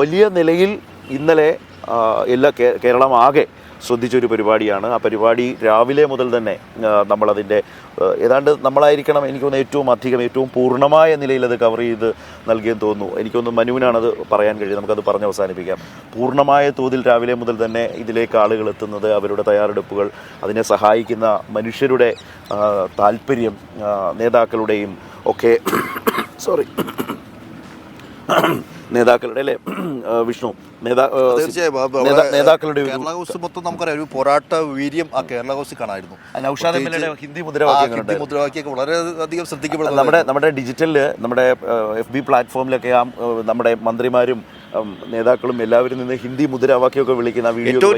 വലിയ നിലയിൽ ഇന്നലെ എല്ലാ കേരളം ആകെ ശ്രദ്ധിച്ചൊരു പരിപാടിയാണ്. ആ പരിപാടി രാവിലെ മുതൽ തന്നെ നമ്മളതിന്റെ ഏതാണ്ട് നമ്മളായിരിക്കണം എനിക്ക് തോന്നുന്നു ഏറ്റവും അധികം ഏറ്റവും പൂർണമായ നിലയിൽ അത് കവർ ചെയ്ത് നൽകിയെന്ന് തോന്നുന്നു. എനിക്കൊന്ന് മനുവിനാണത് പറയാൻ കഴിയും നമുക്കത് പറഞ്ഞ് അവസാനിപ്പിക്കാം. പൂർണമായ തോതിൽ രാവിലെ മുതൽ തന്നെ ഇതിലേക്ക് ആളുകൾ എത്തുന്നത് അവരുടെ തയ്യാറെടുപ്പുകൾ അതിനെ സഹായിക്കുന്ന മനുഷ്യരുടെ താല്പര്യം നേതാക്കളുടെയും ഒക്കെ സോറി നേതാക്കളുടെ അല്ലേ? വിഷ്ണു നേതാക്കളുടെ കേരള ഹൗസ് മൊത്തം നമുക്കറിയാം. ഒരു പോരാട്ട വീര്യം ആ കേരള ഹൗസിൽ കാണായിരുന്നു. ഹിന്ദി മുദ്രാവാക്യം മുദ്രാവാക്യമൊക്കെ വളരെ അധികം ശ്രദ്ധിക്കപ്പെടുന്നു നമ്മുടെ നമ്മുടെ ഡിജിറ്റലിൽ നമ്മുടെ എഫ് ബി പ്ലാറ്റ്ഫോമിലൊക്കെ ആ നമ്മുടെ മന്ത്രിമാരും നേതാക്കളും എല്ലാവരും നിന്ന് ഹിന്ദി മുദ്രാവാക്യമൊക്കെ വിളിക്കുന്ന വീഡിയോ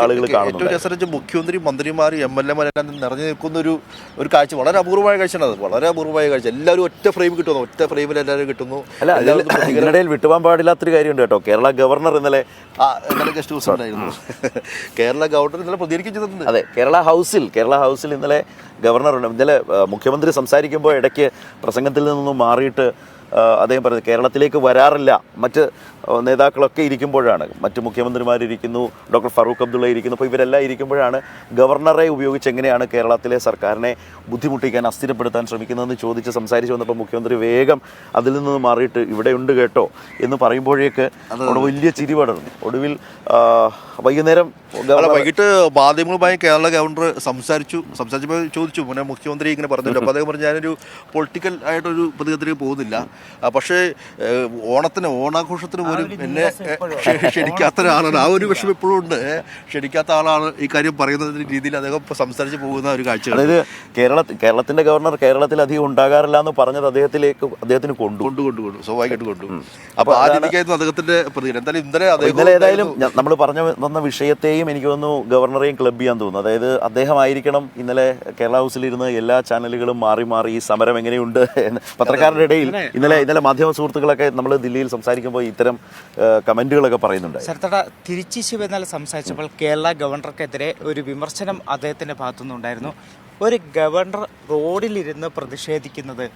ആളുകൾ ഏറ്റവും കാണുന്നുണ്ട്. മുഖ്യമന്ത്രി മന്ത്രിമാർ എം എൽ എമാരെല്ലാം നിറഞ്ഞു നിൽക്കുന്ന ഒരു ഒരു കാഴ്ച വളരെ അപൂർവമായ കാഴ്ചയാണ് അത് വളരെ അപൂർവമായ കാഴ്ച. എല്ലാവരും ഒറ്റ ഫ്രെയിം കിട്ടുന്നു ഒറ്റ ഫ്രെയിമിൽ എല്ലാവരും കിട്ടുന്നു. അല്ല അതിൽ എല്ലാവർക്കും പ്രതികരണം- ഇതിനിടയിൽ വിട്ടുപോകാൻ പാടില്ലാത്തൊരു കാര്യമുണ്ട് കേട്ടോ. കേരള ഗവർണർ ഇന്നലെ ഗസ്റ്റ് ഹൗസ് ഉണ്ടായിരുന്നു. കേരള ഗവർണർ ഇന്നലെ പ്രതികരിക്കും ചെയ്തിട്ടുണ്ട്. അതെ കേരള ഹൗസിൽ കേരള ഹൗസിൽ ഇന്നലെ ഗവർണർ ഉണ്ട്. ഇന്നലെ മുഖ്യമന്ത്രി സംസാരിക്കുമ്പോൾ ഇടയ്ക്ക് പ്രസംഗത്തിൽ നിന്നും മാറിയിട്ട് അദ്ദേഹം പറഞ്ഞത് കേരളത്തിലേക്ക് വരാറില്ല. മറ്റ് നേതാക്കളൊക്കെ ഇരിക്കുമ്പോഴാണ്. മറ്റ് മുഖ്യമന്ത്രിമാരിരിക്കുന്നു ഡോക്ടർ ഫറൂഖ് അബ്ദുള്ള ഇരിക്കുന്നു. അപ്പോൾ ഇവരെല്ലാം ഇരിക്കുമ്പോഴാണ് ഗവർണറെ ഉപയോഗിച്ച് എങ്ങനെയാണ് കേരളത്തിലെ സർക്കാരിനെ ബുദ്ധിമുട്ടിക്കാൻ അസ്ഥിരപ്പെടുത്താൻ ശ്രമിക്കുന്നതെന്ന് ചോദിച്ച് സംസാരിച്ച് വന്നപ്പോൾ മുഖ്യമന്ത്രി വേഗം അതിൽ നിന്ന് മാറിയിട്ട് ഇവിടെയുണ്ട് കേട്ടോ എന്ന് പറയുമ്പോഴേക്ക് അവിടെ വലിയ ചിരി പടർന്നു. ഒടുവിൽ വൈകുന്നേരം വൈകിട്ട് മാധ്യമങ്ങളുമായി കേരള ഗവർണർ സംസാരിച്ചു. സംസാരിച്ചപ്പോൾ ചോദിച്ചു മുന്നേ മുഖ്യമന്ത്രി ഇങ്ങനെ പറഞ്ഞു അപ്പോൾ അദ്ദേഹം പറഞ്ഞു ഞാനൊരു പൊളിറ്റിക്കൽ ആയിട്ടൊരു പ്രതികരണത്തിലേക്ക് പോകുന്നില്ല. പക്ഷേ ഓണത്തിന് ഓണാഘോഷത്തിന് പോലും എന്നെ ക്ഷ- ക്ഷണിക്കാത്ത ഒരാളാണ്. ആ ഒരു വിഷമം ഇപ്പോഴും ഉണ്ട്. ക്ഷണിക്കാത്ത ആളാണ് ഈ കാര്യം പറയുന്ന രീതിയിൽ അദ്ദേഹം സംസാരിച്ച് പോകുന്ന ഒരു കാഴ്ച അതായത് കേരള കേരളത്തിന്റെ ഗവർണർ കേരളത്തിൽ അധികം ഉണ്ടാകാറില്ല എന്ന് പറഞ്ഞത് അദ്ദേഹത്തിലേക്ക് അദ്ദേഹത്തിന് കൊണ്ടു. കൊണ്ടു കൊണ്ടു കൊണ്ടു. സ്വാഭാവികമായിട്ട് കൊണ്ടു. അപ്പോൾ ആദ്യത്തേക്കായിരുന്നു അദ്ദേഹത്തിന്റെ പ്രതികരണം. എന്തായാലും ഇന്നലെ അദ്ദേഹം ഇന്നലെ ഏതായാലും നമ്മൾ പറഞ്ഞു വന്ന വിഷയത്തെയും എനിക്ക് തോന്നുന്നു ഗവർണറെയും ക്ലബ് ചെയ്യാൻ തോന്നുന്നു. അതായത് അദ്ദേഹം ആയിരിക്കണം ഇന്നലെ കേരള ഹൗസിലിരുന്ന് എല്ലാ ചാനലുകളും മാറി മാറി ഈ സമരം എങ്ങനെയുണ്ട് എന്ന് പത്രക്കാരുടെ ഇടയിൽ ഇന്നലെ ഇന്നലെ മാധ്യമ സുഹൃത്തുക്കളൊക്കെ നമ്മൾ ദില്ലിയിൽ സംസാരിക്കുമ്പോൾ ഇത്തരം കമന്റുകളൊക്കെ പറയുന്നുണ്ട് ശരത്തട തിരിച്ചു ശിവ ഇന്നലെ സംസാരിച്ചപ്പോൾ കേരള ഗവർണർക്കെതിരെ ഒരു വിമർശനം അദ്ദേഹത്തിന്റെ ഭാഗത്തുനിന്നുണ്ടായിരുന്നു ഒരു ഗവർണർ റോഡിലിരുന്ന് പ്രതിഷേധിക്കുന്നത്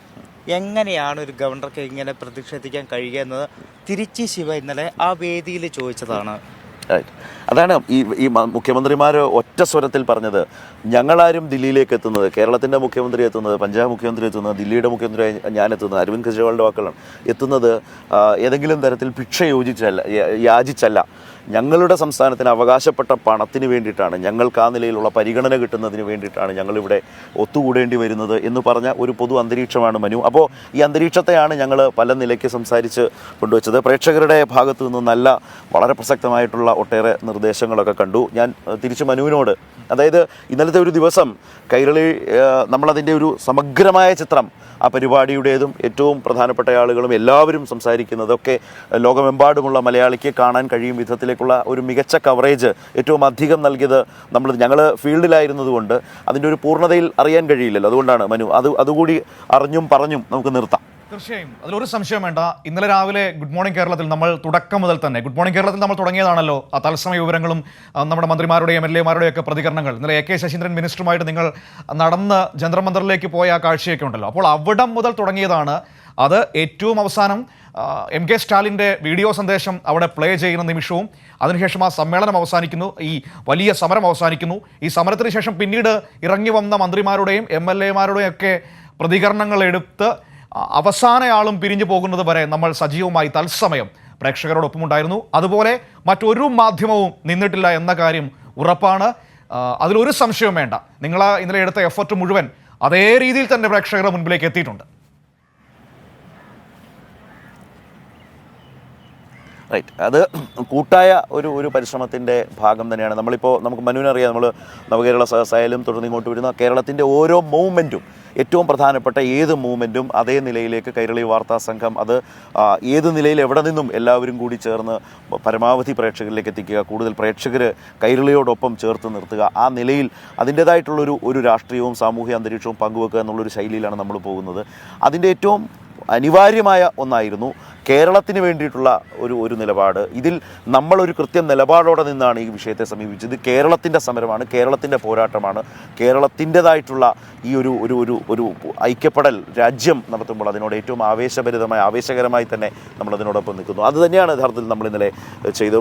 എങ്ങനെയാണ് ഒരു ഗവർണർക്ക് ഇങ്ങനെ പ്രതിഷേധിക്കാൻ കഴിയുക എന്നത് തിരിച്ചു ശിവ ഇന്നലെ ആ വേദിയിൽ ചോദിച്ചതാണ്. അതാണ് ഈ ഈ മുഖ്യമന്ത്രിമാർ ഒറ്റ സ്വരത്തിൽ പറഞ്ഞത് ഞങ്ങളാരും ദില്ലിയിലേക്ക് എത്തുന്നത് കേരളത്തിന്റെ മുഖ്യമന്ത്രി എത്തുന്നത് പഞ്ചാബ് മുഖ്യമന്ത്രി എത്തുന്നത് ദില്ലിയുടെ മുഖ്യമന്ത്രി ഞാൻ എത്തുന്നത് അരവിന്ദ് കെജ്രിവാളിന്റെ വാക്കുകളാണ്. എത്തുന്നത് ഏതെങ്കിലും തരത്തിൽ ഭിക്ഷ യോജിച്ചല്ല യാചിച്ചല്ല. ഞങ്ങളുടെ സംസ്ഥാനത്തിന് അവകാശപ്പെട്ട പണത്തിന് വേണ്ടിയിട്ടാണ് ഞങ്ങൾക്ക് ആ നിലയിലുള്ള പരിഗണന കിട്ടുന്നതിന് വേണ്ടിയിട്ടാണ് ഞങ്ങളിവിടെ ഒത്തുകൂടേണ്ടി വരുന്നത് എന്ന് പറഞ്ഞ ഒരു പൊതു അന്തരീക്ഷമാണ് മനു. അപ്പോൾ ഈ അന്തരീക്ഷത്തെയാണ് ഞങ്ങൾ പല നിലയ്ക്ക് സംസാരിച്ച് കൊണ്ടുവച്ചത്. പ്രേക്ഷകരുടെ ഭാഗത്തു നിന്ന് നല്ല വളരെ പ്രസക്തമായിട്ടുള്ള ഒട്ടേറെ നിർദ്ദേശങ്ങളൊക്കെ കണ്ടു. ഞാൻ തിരിച്ചു മനുവിനോട് അതായത് ഇന്നലത്തെ ഒരു ദിവസം കൈരളി നമ്മളതിന്റെ ഒരു സമഗ്രമായ ചിത്രം ആ പരിപാടിയുടേതും ഏറ്റവും പ്രധാനപ്പെട്ട ആളുകളും എല്ലാവരും സംസാരിക്കുന്നതൊക്കെ ലോകമെമ്പാടുമുള്ള മലയാളിക്ക് കാണാൻ കഴിയും വിധത്തിലേക്കുള്ള ഒരു മികച്ച കവറേജ് ഏറ്റവും അധികം നൽകിയത് നമ്മൾ ഞങ്ങൾ ഫീൽഡിലായിരുന്നതുകൊണ്ട് അതിന്റെ ഒരു പൂർണതയിൽ അറിയാൻ കഴിയില്ലല്ലോ. അതുകൊണ്ടാണ് മനു അത് അതുകൂടി അറിഞ്ഞും പറഞ്ഞും നമുക്ക് നിർത്താം. തീർച്ചയായും. അതിലൊരു സംശയം വേണ്ട. ഇന്നലെ രാവിലെ ഗുഡ് മോർണിംഗ് കേരളത്തിൽ നമ്മൾ തുടക്കം മുതൽ തന്നെ ഗുഡ് മോർണിംഗ് കേരളത്തിൽ നമ്മൾ തുടങ്ങിയതാണല്ലോ. ആ തത്സമയ വിവരങ്ങളും നമ്മുടെ മന്ത്രിമാരുടെയും എം എൽ എമാരുടെയും ഒക്കെ പ്രതികരണങ്ങൾ. ഇന്നലെ എ കെ ശശീന്ദ്രൻ മിനിസ്റ്ററുമായിട്ട് നിങ്ങൾ നടന്ന് ജന്തർ മന്ദറിലേക്ക് പോയ ആ കാഴ്ചയൊക്കെ ഉണ്ടല്ലോ. അപ്പോൾ അവിടം മുതൽ തുടങ്ങിയതാണ് അത് ഏറ്റവും അവസാനം എം കെ സ്റ്റാലിന്റെ വീഡിയോ സന്ദേശം അവിടെ പ്ലേ ചെയ്യുന്ന നിമിഷവും അതിനുശേഷം ആ സമ്മേളനം അവസാനിക്കുന്നു. ഈ വലിയ സമരം അവസാനിക്കുന്നു. ഈ സമരത്തിന് ശേഷം പിന്നീട് ഇറങ്ങി വന്ന മന്ത്രിമാരുടെയും എം എൽ എമാരുടെയും ഒക്കെ പ്രതികരണങ്ങൾ എടുത്ത് അവസാനയാളും പിരിഞ്ഞു പോകുന്നത് വരെ നമ്മൾ സജീവമായി തത്സമയം പ്രേക്ഷകരോടൊപ്പം ഉണ്ടായിരുന്നു. അതുപോലെ മറ്റൊരു മാധ്യമവും നിന്നിട്ടില്ല എന്ന കാര്യം ഉറപ്പാണ്. അതിലൊരു സംശയവും വേണ്ട. നിങ്ങൾ ഇന്നലെ എടുത്ത എഫർട്ട് മുഴുവൻ അതേ രീതിയിൽ തന്നെ പ്രേക്ഷകരുടെ മുൻപിലേക്ക് എത്തിയിട്ടുണ്ട്. റൈറ്റ് അത് കൂട്ടായ ഒരു ഒരു പരിശ്രമത്തിന്റെ ഭാഗം തന്നെയാണ്. നമ്മളിപ്പോൾ നമുക്ക് മനുവിനറിയാം നമ്മൾ നവകേരള സഹസായാലും തുടർന്ന് ഇങ്ങോട്ട് വരുന്ന കേരളത്തിന്റെ ഓരോ മൂവ്മെന്റും ഏറ്റവും പ്രധാനപ്പെട്ട ഏത് മൂവ്മെന്റും അതേ നിലയിലേക്ക് കൈരളി വാർത്താ സംഘം അത് ഏത് നിലയിൽ എവിടെ നിന്നും എല്ലാവരും കൂടി ചേർന്ന് പരമാവധി പ്രേക്ഷകരിലേക്ക് എത്തിക്കുക കൂടുതൽ പ്രേക്ഷകർ കൈരളിയോടൊപ്പം ചേർത്ത് നിർത്തുക. ആ നിലയിൽ അതിന്റേതായിട്ടുള്ളൊരു ഒരു രാഷ്ട്രീയവും സാമൂഹ്യ അന്തരീക്ഷവും പങ്കുവെക്കുക എന്നുള്ളൊരു ശൈലിയിലാണ് നമ്മൾ പോകുന്നത്. അതിന്റെ ഏറ്റവും അനിവാര്യമായ ഒന്നായിരുന്നു കേരളത്തിന് വേണ്ടിയിട്ടുള്ള ഒരു ഒരു നിലപാട്. ഇതിൽ നമ്മളൊരു കൃത്യം നിലപാടോടെ നിന്നാണ് ഈ വിഷയത്തെ സമീപിച്ചത്. കേരളത്തിന്റെ സമരമാണ് കേരളത്തിന്റെ പോരാട്ടമാണ്. കേരളത്തിന്റെതായിട്ടുള്ള ഈ ഒരു ഒരു ഒരു ഒരു ഐക്യപ്പെടൽ രാജ്യം നടത്തുമ്പോൾ അതിനോട് ഏറ്റവും ആവേശഭരിതമായി ആവേശകരമായി തന്നെ നമ്മൾ അതിനോടൊപ്പം നിൽക്കുന്നു. അത് തന്നെയാണ് യഥാർത്ഥത്തിൽ നമ്മൾ ഇന്നലെ ചെയ്തത്.